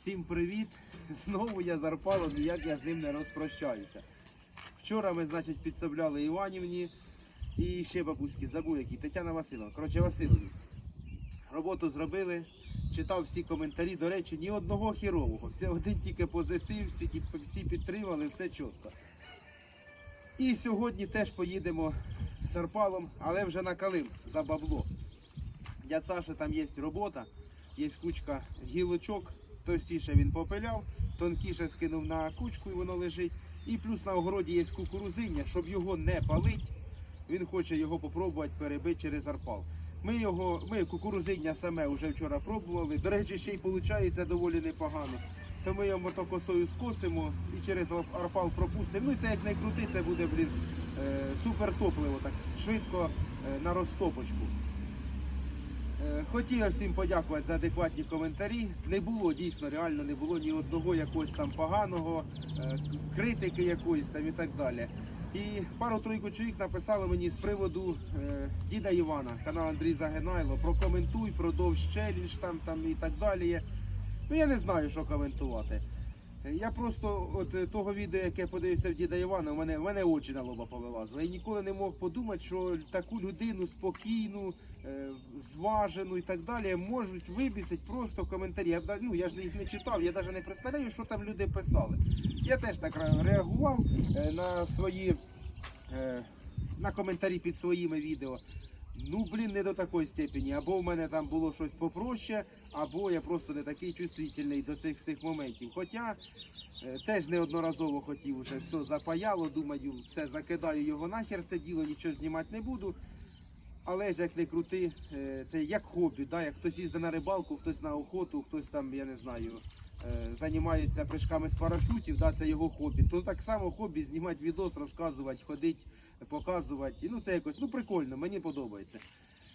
Всім привіт! Знову я з Арпалом, ніяк я з ним не розпрощаюся. Вчора ми, значить, підсобляли Іванівні і ще бабуськи, забув який, Тетяна Васильовна. Коротше, Васильовні. Роботу зробили, читав всі коментарі. До речі, ні одного хірового. Все один тільки позитив, всі, всі підтримали, все чітко. І сьогодні теж поїдемо з Арпалом, але вже на Калим за бабло. Дядь Саша, там є робота, є кучка гілочок, товстіше він попиляв, тонкіше скинув на кучку і воно лежить. І плюс на огороді є кукурузиння, щоб його не палить, він хоче його попробувати перебити через арпал. Ми його, ми кукурузиння саме вже вчора пробували. До речі, ще й виходить доволі непогано. То ми його мотокосою скосимо і через арпал пропустимо. Ну і це як не крути, це буде, блін, е, супер топливо, так швидко е, на розтопочку. Е, Хотів всім подякувати за адекватні коментарі. Не було дійсно, реально не було ні одного якогось там поганого, е, критики якоїсь там і так далі. І пару-тройку чоловік написали мені з приводу е, діда Івана, канал Андрій Загинайло, прокоментуй, продовж челендж там, там і так далі. Ну я не знаю, що коментувати. Я просто от е, того відео, яке подивився в діда Івана, у мене, в мене очі на лоба повилазили. Я ніколи не мог подумати, що таку людину спокійну, е, зважену і так далі можуть вибісити просто коментарі. Я, ну, я ж їх не читав, я навіть не представляю, що там люди писали. Я теж так реагував е, на свої на коментарі під своїми відео. Ну, блін, не до такої степені. Або в мене там було щось попроще, або я просто не такий чувствительний до цих всіх моментів. Хоча е, теж неодноразово хотів уже все запаяло, думаю, все закидаю його нахер, це діло, нічого знімати не буду. Але ж як не крути, е, це як хобі, да? як хтось їздить на рибалку, хтось на охоту, хтось там, я не знаю, е, займається прыжками з парашутів, да, це його хобі. То так само хобі знімати відос, розказувати, ходити, показувати. Ну це якось ну прикольно, мені подобається.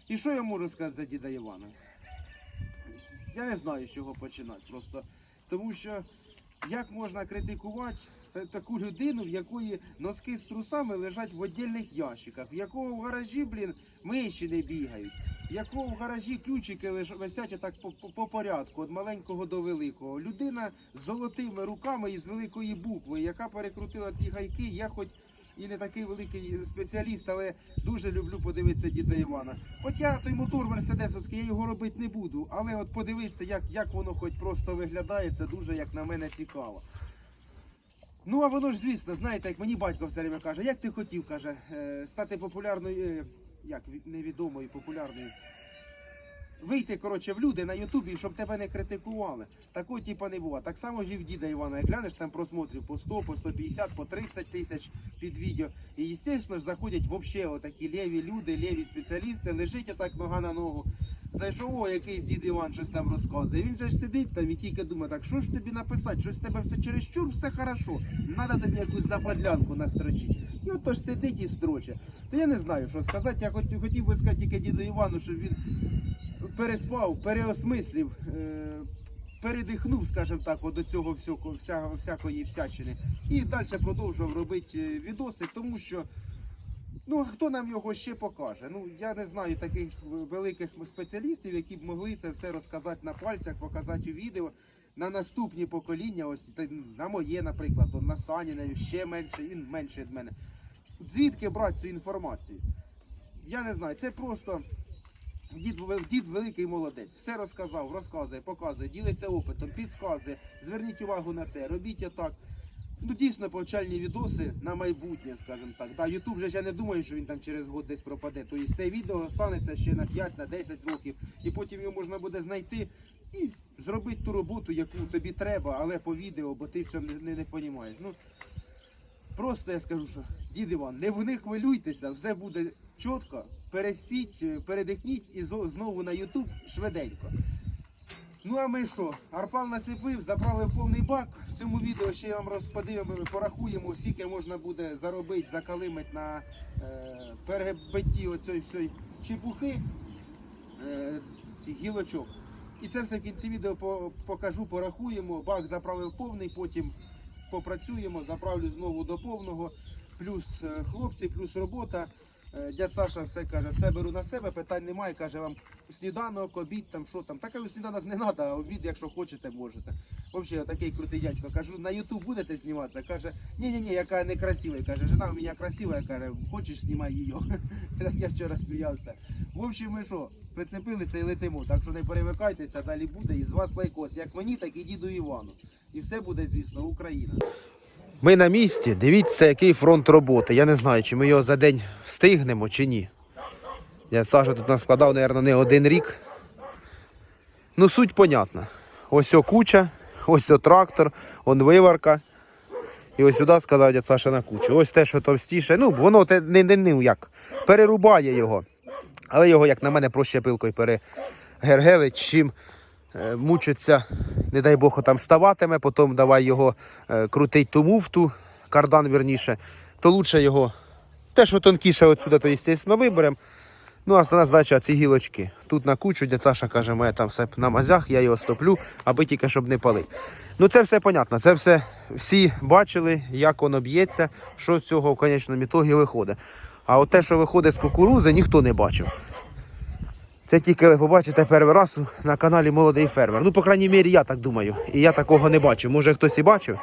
І що я можу сказати за діда Івана? Я не знаю, з чого починати просто. Тому що як можна критикувати таку людину, в якої носки з трусами лежать в віддільних ящиках, в якого в гаражі, блін, миші не бігають, в якого в гаражі ключики висять отак по, по, по порядку, від маленького до великого. Людина з золотими руками і з великої букви, яка перекрутила ті гайки. Я хоч і не такий великий спеціаліст, але дуже люблю подивитися діда Івана. Хоча той мотор мерседесовський, я його робити не буду, але от подивитися, як, як воно хоч просто виглядає, це дуже, як на мене, цікаво. Ну, а воно ж, звісно, знаєте, як мені батько все время каже, як ти хотів, каже, е, стати популярною, е, як невідомою, популярною. Вийти, коротше, в люди на Ютубі, щоб тебе не критикували. Такого типа не було. Так само ж і в діда Івана. Як глянеш там просмотрів по 100, по 150, по 30 тисяч під відео. І, звісно ж, заходять взагалі отакі ліві люди, ліві спеціалісти, лежить отак нога на ногу. Зайшов, о, якийсь дід Іван щось там розказує. Він же ж сидить там і тільки думає, так що ж тобі написати? Щось тебе все чересчур, все хорошо. Надо тобі якусь западлянку настрочити. І от ж сидить і строче. Та я не знаю, що сказати. Я хотів би сказати тільки діду Івану, щоб він переспав, переосмислив, е, передихнув, скажімо так, до цього всього, вся, всякої всячини. І далі продовжував робити е, відоси, тому що. Ну, хто нам його ще покаже? Ну, я не знаю таких великих спеціалістів, які б могли це все розказати на пальцях, показати у відео на наступні покоління, ось на моє, наприклад, на Саніне, ще менше, він менше від мене. Звідки брати цю інформацію? Я не знаю, це просто дід, дід великий молодець. Все розказав, розказує, показує, ділиться опитом, підказує. Зверніть увагу на те, робіть отак. Ну, дійсно, повчальні відоси на майбутнє, скажімо так. Да, Ютуб же я не думаю, що він там через год десь пропаде. Тобто це відео останеться ще на 5, на 10 років, і потім його можна буде знайти і зробити ту роботу, яку тобі треба, але по відео, бо ти в цьому не, не, не розумієш. Ну, просто я скажу, що дід Іван, не в них хвилюйтеся, все буде чітко, переспіть, е, передихніть і знову на Ютуб швиденько. Ну а ми що? Арпал насипив, заправив повний бак. В цьому відео ще я вам розподивимо, порахуємо, скільки можна буде заробити, закалимить на е, перебитті оцієї всієї чепухи, е, цих гілочок. І це все в кінці відео покажу, порахуємо. Бак заправив повний, потім попрацюємо, заправлю знову до повного. Плюс е, хлопці, плюс робота. Е, Дядь Саша все каже, все беру на себе, питань немає. Каже, вам сніданок, обід, там що там. Та кажу, сніданок не треба, а обід, якщо хочете, можете. Взагалі, такий крутий дядько. Кажу, на Ютуб будете зніматися? Каже, ні, ні, ні, яка не красива. Каже, жена у мене красива, каже, хочеш, знімай її. Так я вчора сміявся. В общем, ми що, прицепилися і летимо. Так що не перемикайтеся, далі буде. І з вас лайкос. Як мені, так і діду Івану. І все буде, звісно, Україна. Ми на місці. Дивіться, який фронт роботи. Я не знаю, чи ми його за день встигнемо, чи ні. Я Саша тут наскладав, мабуть, не один рік. Ну, суть понятна. Ось о куча, ось о трактор, он виварка. І ось сюди сказав дядь Саша на кучу. Ось те, що товстіше. Ну, воно те не, не, не як. Перерубає його. Але його, як на мене, проще пилкою перегергелить, чим мучиться, не дай Бог, там ставатиме, потім давай його е, крутить ту муфту, кардан вірніше, то лучше його. Те, що тонкіше отсюди, то, звісно, виберемо. Ну, а основна задача ці гілочки. Тут на кучу, дядь Саша каже, моє там все на мазях, я його стоплю, аби тільки щоб не палити. Ну це все понятно, це все всі бачили, як воно б'ється, що з цього в конечному ітогі виходить. А от те, що виходить з кукурузи, ніхто не бачив. Це тільки ви побачите перший раз на каналі Молодий фермер. Ну, по крайній мірі, я так думаю. І я такого не бачив. Може хтось і бачив.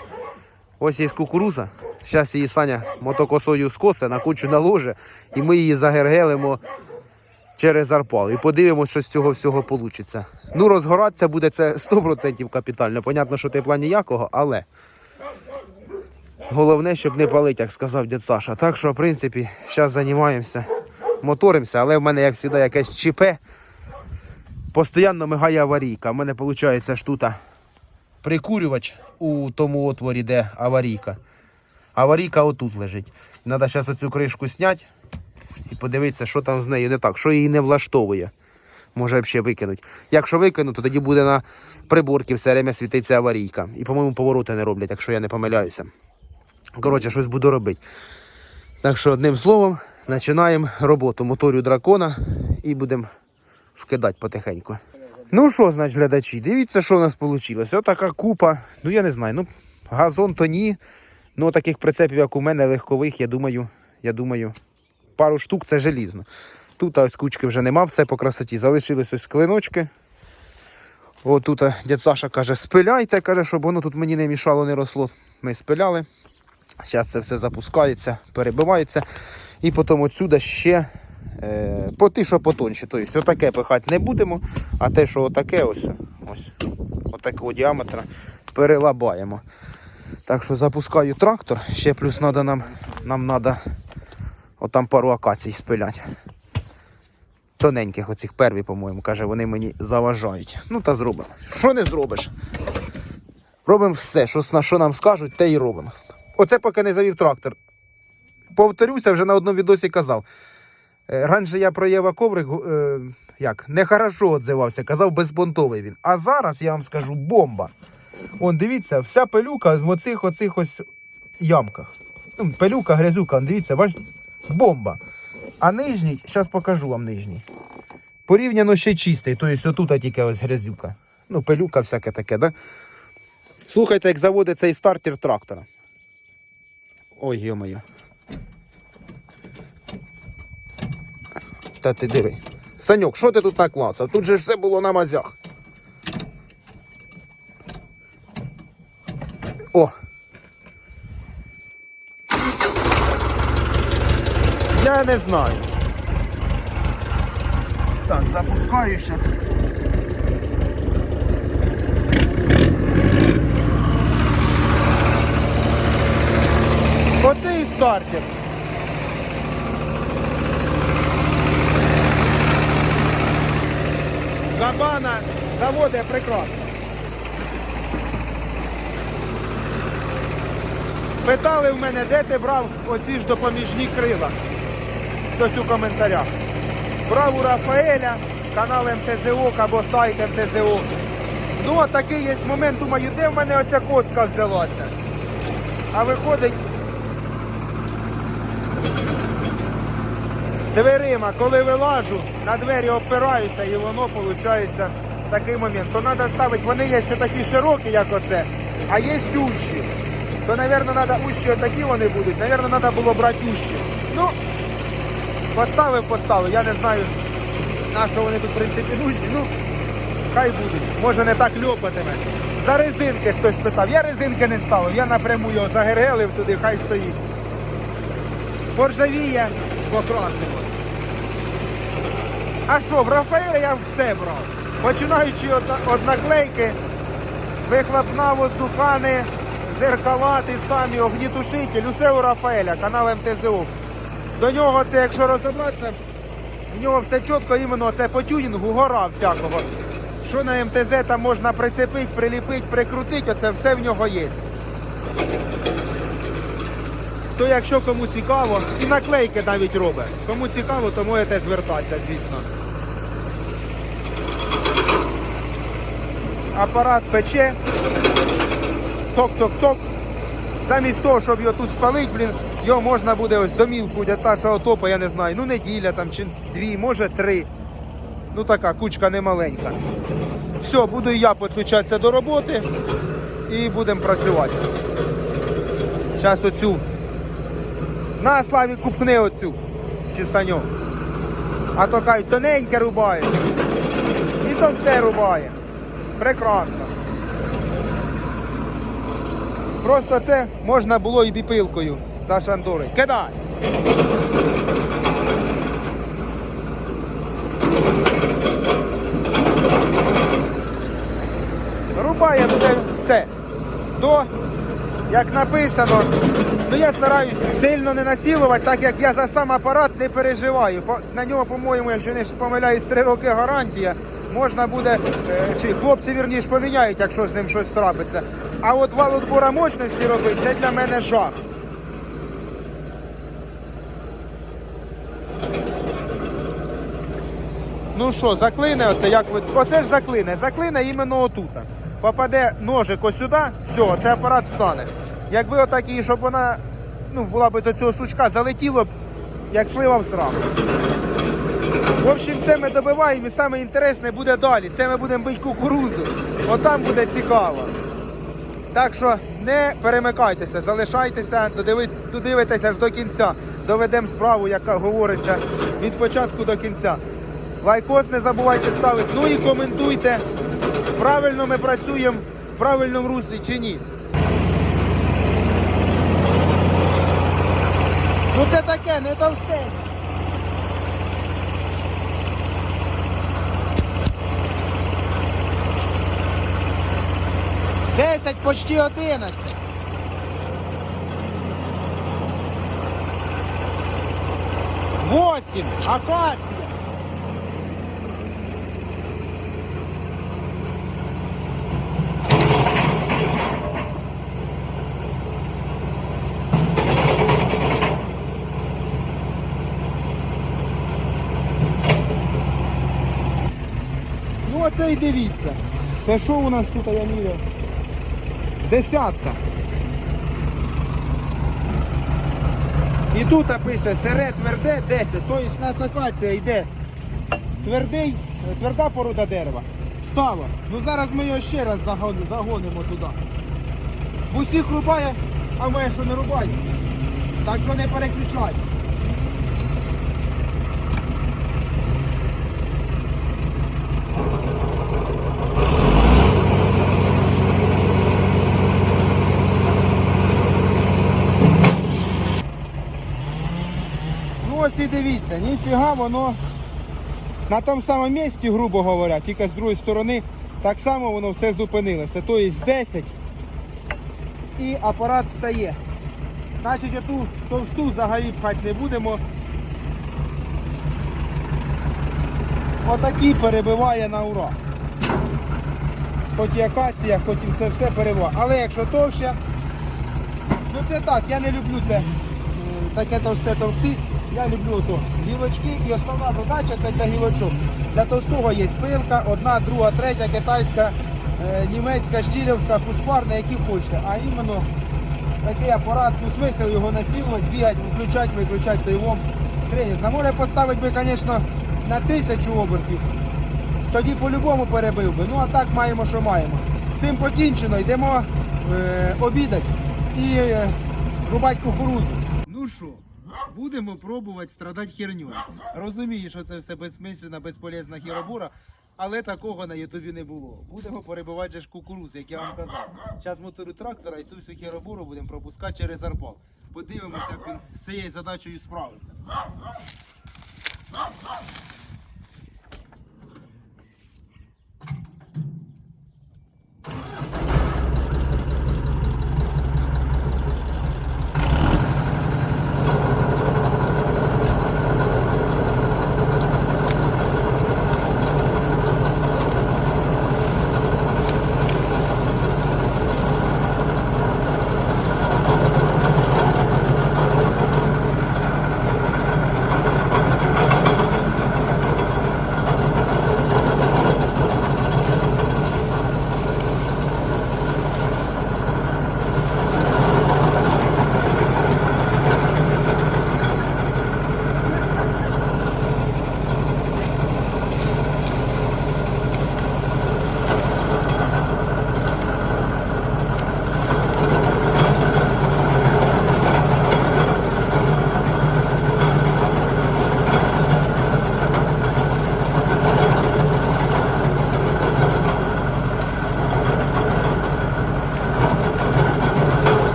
Ось є кукуруза. Зараз її Саня мотокосою скосе, на кучу наложить, і ми її загергелимо через арпал. І подивимося, що з цього всього вийде. Ну, розгоратися буде це 100% капітально. Понятно, що тепла ніякого, але головне, щоб не палити, як сказав дід Саша. Так що, в принципі, зараз займаємося, моторимося, але в мене, як завжди, якесь ЧП. Постійно мигає аварійка. У мене виходить тут прикурювач у тому отворі, де аварійка. Аварійка отут лежить. Треба зараз оцю кришку зняти і подивитися, що там з нею не так, що її не влаштовує. Може взагалі викинуть. Якщо викину, то тоді буде на приборці все время світиться аварійка. І, по-моєму, повороти не роблять, якщо я не помиляюся. Коротше, щось буду робити. Так що, одним словом, починаємо роботу моторю дракона і будемо вкидати потихеньку. Ну що, значить, глядачі, дивіться, що в нас вийшло. Отака купа. Ну я не знаю. Ну, газон то ні. Ну, таких прицепів, як у мене, легкових, я думаю, я думаю, пару штук це желізно. Тут ось кучки вже нема, все по красоті. Залишились ось клиночки. Тут а, дядь Саша каже, спиляйте, каже, щоб воно тут мені не мішало, не росло. Ми спиляли. Зараз це все запускається, перебивається. І потім отсюди ще е, по ті, що потонше. Тобто отаке пихати не будемо, а те, що отаке ось, ось отакого діаметра перелабаємо. Так що запускаю трактор, ще плюс надо нам, нам треба отам пару акацій спиляти. Тоненьких оцих перві, по-моєму, каже, вони мені заважають. Ну та зробимо. Що не зробиш? Робимо все, що, що нам скажуть, те і робимо. Оце поки не завів трактор. Повторюся, вже на одному відосі казав. Е, Раніше я про Єва Коврик е, як, нехорошо отзивався, казав безпонтовий він. А зараз я вам скажу бомба. Он, дивіться, вся пилюка в оцих оцих ось ямках. Ну, пилюка, грязюка, дивіться, бачите, бомба. А нижній, зараз покажу вам нижній. Порівняно ще чистий, тобто отут тільки ось грязюка. Ну, пилюка, всяке таке, да? Слухайте, як заводить цей стартер трактора. Ой, йо-моє. Та ти диви. Саньок, що ти тут наклацав? Тут же все було на мазях. О! Я не знаю. Так, запускаю зараз. Оце і стартер. Габана заводить прекрасно. Питали в мене, де ти брав оці ж допоміжні крила. Хтось у коментарях. Брав у Рафаеля, канал МТЗО або сайт МТЗО. Ну, а такий є момент, думаю, де в мене оця коцка взялася. А виходить. Дверима, коли вилажу, на двері опираюся і воно виходить такий момент. То треба ставити, вони є такі широкі, як оце, а є ущі. То, мабуть, треба ущі отакі вони будуть, мабуть, треба було брати ущі. Ну, Поставив, поставив. Я не знаю, на що вони тут в принципі нужні. Ну, хай будуть. Може не так льопатиме. За резинки хтось питав. Я резинки не ставив, я напряму його загерелив туди, хай стоїть. Поржавіє, покрасимо. А що, в Рафаеля я все брав. Починаючи від, наклейки, вихлопна воздухани, зеркала, ті самі, огнітушитель, усе у Рафаеля, канал МТЗО. До нього це, якщо розібратися, в нього все чітко, іменно це по тюнінгу, гора всякого. Що на МТЗ там можна прицепити, приліпити, прикрутити, оце все в нього є. То якщо кому цікаво, і наклейки навіть робить. Кому цікаво, то можете звертатися, звісно. Апарат пече. Цок-цок-цок. Замість того, щоб його тут спалити, блін, його можна буде ось домівку для нашого топа, я не знаю, ну неділя там чи дві, може три. Ну така кучка немаленька. Все, буду і я підключатися до роботи і будемо працювати. Зараз оцю. На Славі купни оцю. Чи саньок. А то кажуть, тоненьке рубає. І товсте рубає. Прекрасно. Просто це можна було і біпилкою зашандурити. Кидай! Рубає все, все. До, як написано, ну я стараюсь сильно не насилувати, так як я за сам апарат не переживаю. На нього, по-моєму, якщо не помиляюсь, 3 роки гарантія. Можна буде, е, чи хлопці вірніше поміняють, якщо з ним щось трапиться. А от вал відбора мощності робити, це для мене жах. Ну що, заклине оце, як ви. Оце ж заклине. Заклине іменно отута. Попаде ножик ось сюди, все, цей апарат стане. Якби отакий, щоб вона ну, була б до цього сучка, залетіло б, як слива в срам. В общем, це ми добиваємо і саме інтересне буде далі. Це ми будемо бити кукурузу. Отам буде цікаво. Так що не перемикайтеся, залишайтеся, додивитеся ж до кінця. Доведемо справу, яка говориться від початку до кінця. Лайкос не забувайте ставити. Ну і коментуйте, правильно ми працюємо в правильному руслі чи ні. Ну це таке, не товстень. 10, почти 11. Восемь. Акация. Ну, оце и дивіться. Це що у нас тут я не міряю? Десятка. І тут пише сере тверде 10, тобто у нас акація йде твердий, тверда порода дерева. Стало. Ну зараз ми його ще раз загон- загонимо туди. В усіх рубає, а в що не рубає. Так що не переключай. Ну і дивіться, ніфіга воно на тому самому місці, грубо говоря, тільки з другої сторони, так само воно все зупинилося. Тобто 10 і апарат стає. Значить, оту товсту взагалі пхати не будемо. Отакий перебиває на ура. Хоч і акація, хоч і це все перебиває. Але якщо товще, ну це так, я не люблю це е, таке товсте товсти. Я люблю ото гілочки і основна задача це для гілочок. Для товстого є спилка, одна, друга, третя, китайська, е, німецька, щілівська, фуспарна, які хочете. А іменно такий апарат, ну смисл його насилувати, бігати, включати, виключати тайвом. Тренінг. На море поставити би, звісно, на тисячу обертів. Тоді по-любому перебив би. Ну а так маємо, що маємо. З тим покінчено, йдемо е, обідати і е, рубати кукурудзу. Ну що, Будемо пробувати страдати херню. Розумію, що це все безсмислена, безполезна хіробура, але такого на Ютубі не було. Будемо перебивати же ж кукуруз, як я вам казав. Зараз мотору трактора і цю всю хіробуру будемо пропускати через арпал. Подивимося, як він з цією задачею справиться.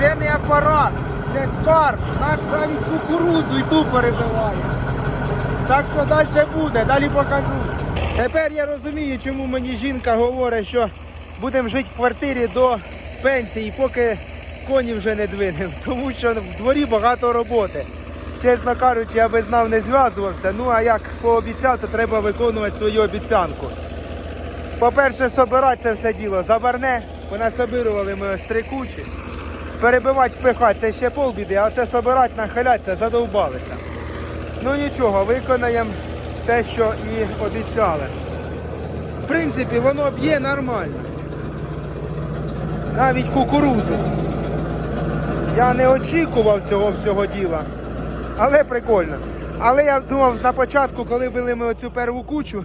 Це не апарат, це скарб. Наш навіть кукурузу і ту перебиває. Так що далі буде, далі покажу. Тепер я розумію, чому мені жінка говорить, що будемо жити в квартирі до пенсії, поки коні вже не двинемо. Тому що в дворі багато роботи. Чесно кажучи, я би знав не зв'язувався. Ну а як пообіцяв, то треба виконувати свою обіцянку. По-перше, собирати це все діло забарне, понасобирували ми ось три кучі. Перебивати, впихати, це ще полбіди, а це собирати, нахилятися, задовбалися. Ну нічого, виконаємо те, що і обіцяли. В принципі, воно б'є нормально. Навіть кукурузу. Я не очікував цього всього діла. Але прикольно. Але я думав на початку, коли били ми оцю перву кучу,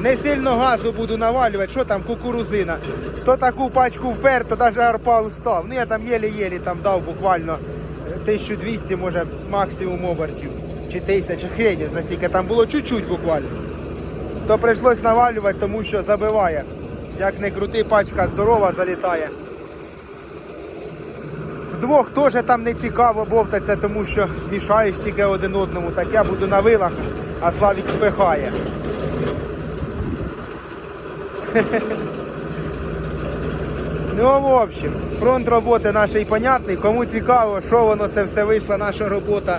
не сильно газу буду навалювати, що там кукурузина. То таку пачку впер, то навіть арпал став. Ну я там єлі-єлі там дав буквально е, 1200, може максимум обертів. Чи 1000 хрень, наскільки там було чуть-чуть буквально. То прийшлось навалювати, тому що забиває. Як не крути, пачка здорова залітає. Вдвох теж там не цікаво бовтаться, тому що мішаєш тільки один одному. Так я буду на вилах, а Славік спихає. Ну, в общем, фронт роботи нашої понятний. Кому цікаво, що воно це все вийшла наша робота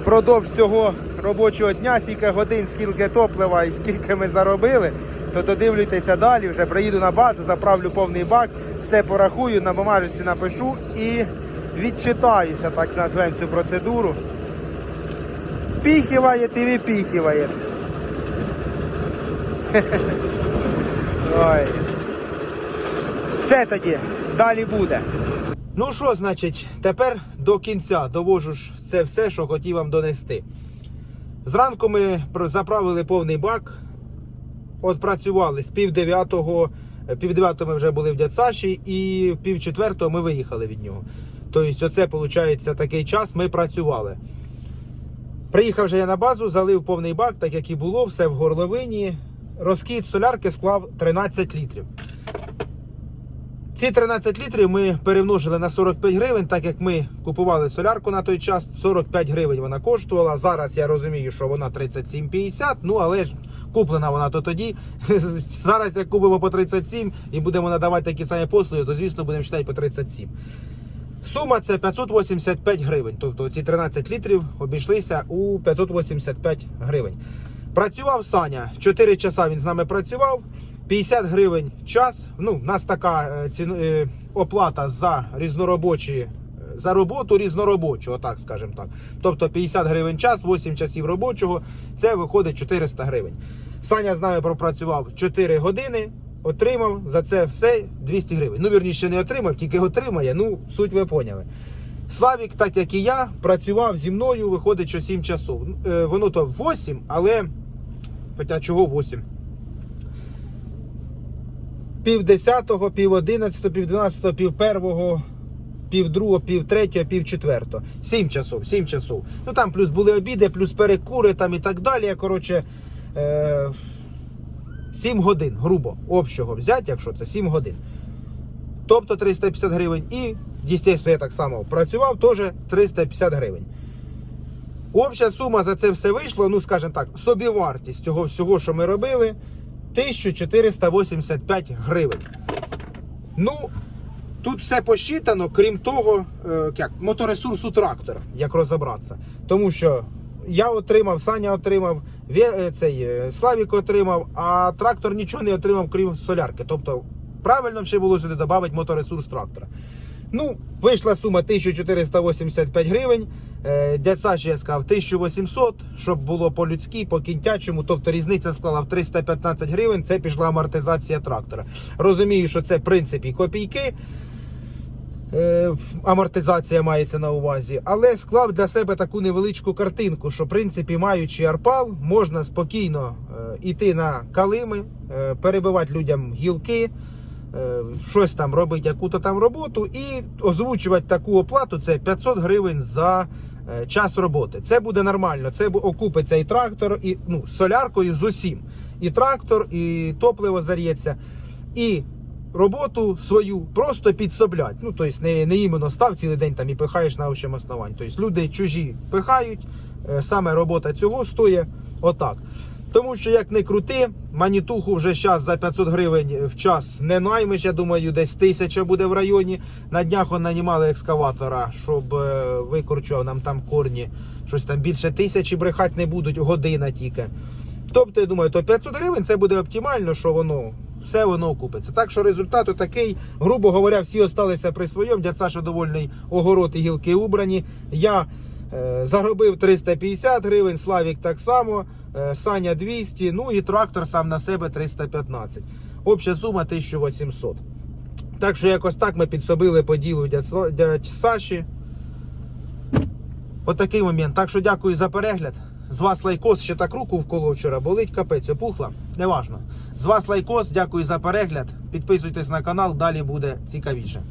впродовж цього робочого дня, скільки годин, скільки топлива і скільки ми заробили, то додивлюйтеся далі. Вже приїду на базу, заправлю повний бак, все порахую, на бумажці напишу і відчитаюся, так назвемо цю процедуру. Впіхіває і випіхіває. Ой. Все тоді, далі буде. Ну що, значить, тепер до кінця довожу ж це все, що хотів вам донести. Зранку ми заправили повний бак, от працювали з пів дев'ятого, е, пів дев'ятого ми вже були в Дяцаші і в пів четвертого ми виїхали від нього. Тобто, оце виходить такий час, ми працювали. Приїхав вже я на базу, залив повний бак, так як і було, все в горловині. Розхід солярки склав 13 літрів. Ці 13 літрів ми перемножили на 45 гривень, так як ми купували солярку на той час. 45 гривень вона коштувала. Зараз я розумію, що вона 37,50, ну але ж куплена вона то тоді. Зараз як купимо по 37 і будемо надавати такі самі послуги, то звісно будемо читати по 37. Сума це 585 гривень. Тобто ці 13 літрів обійшлися у 585 гривень. Працював Саня 4 часа він з нами працював. 50 гривень час. Ну, у нас така е, ціну, е, оплата за різноробочі. е, За роботу різноробочу, отак скажемо так. Тобто 50 гривень час, 8 часів робочого, це виходить 400 гривень. Саня з нами пропрацював 4 години, отримав за це все 200 гривень. Ну, вірніше, не отримав, тільки отримає. Ну, суть ви поняли. Славік, так як і я, працював зі мною, виходить, що 7 часов. Воно то 8, але. Хоча чого 8? Пів десятого, пів одинадцятого, пів дванадцятого, пів первого, пів другого, пів третього, пів четвертого. Сім часов, сім часов. Ну там плюс були обіди, плюс перекури там і так далі. Коротше, е, 7 годин, грубо, общого взяти, якщо це 7 годин. Тобто 350 гривень. І, дійсно, я так само працював, теж 350 гривень. Обща сума за це все вийшло, ну скажімо так, собівартість цього всього, що ми робили, 1485 гривень. Ну, тут все посчитано, крім того, е, як, моторесурсу трактора, як розібратися. Тому що я отримав, Саня отримав, е, цей е, Славік отримав, а трактор нічого не отримав, крім солярки. Тобто, правильно ще було сюди додати моторесурс трактора. Ну, вийшла сума 1485 гривень. Е, Дядь Саші я сказав 1800, щоб було по-людськи, по кінтячому. Тобто різниця склала в 315 гривень. Це пішла амортизація трактора. Розумію, що це в принципі копійки. Е, Амортизація мається на увазі, але склав для себе таку невеличку картинку, що в принципі, маючи арпал, можна спокійно е, іти на калими, е, перебивати людям гілки, е, щось там робити, яку-то там роботу, і озвучувати таку оплату це 500 гривень за е, час роботи. Це буде нормально. Це окупиться і трактор, і ну, соляркою з усім. І трактор, і топливо зар'ється. І роботу свою просто підсоблять. Ну, тобто не, не іменно став цілий день там і пихаєш на общем основанні. Тобто люди чужі пихають, е, саме робота цього стоїть отак. Тому що як не крути, манітуху вже зараз за 500 гривень в час не наймеш. Я думаю, десь тисяча буде в районі. На днях он нанімали екскаватора, щоб е, викорчував нам там корні. Щось там більше тисячі брехати не будуть, година тільки. Тобто, я думаю, то 500 гривень це буде оптимально, що воно все воно окупиться. Так що результат такий, грубо говоря, всі осталися при своєму. Дядь Саша довольний огород і гілки убрані. Я заробив 350 гривень, Славік так само, е, Саня 200, ну і трактор сам на себе 315. Обща сума 1800. Так що якось так ми підсобили по ділу дядь, Саші. Отакий момент. Так що дякую за перегляд. З вас лайкос, ще так руку вколов вчора, болить капець, опухла. Неважно. З вас лайкос, дякую за перегляд. Підписуйтесь на канал, далі буде цікавіше.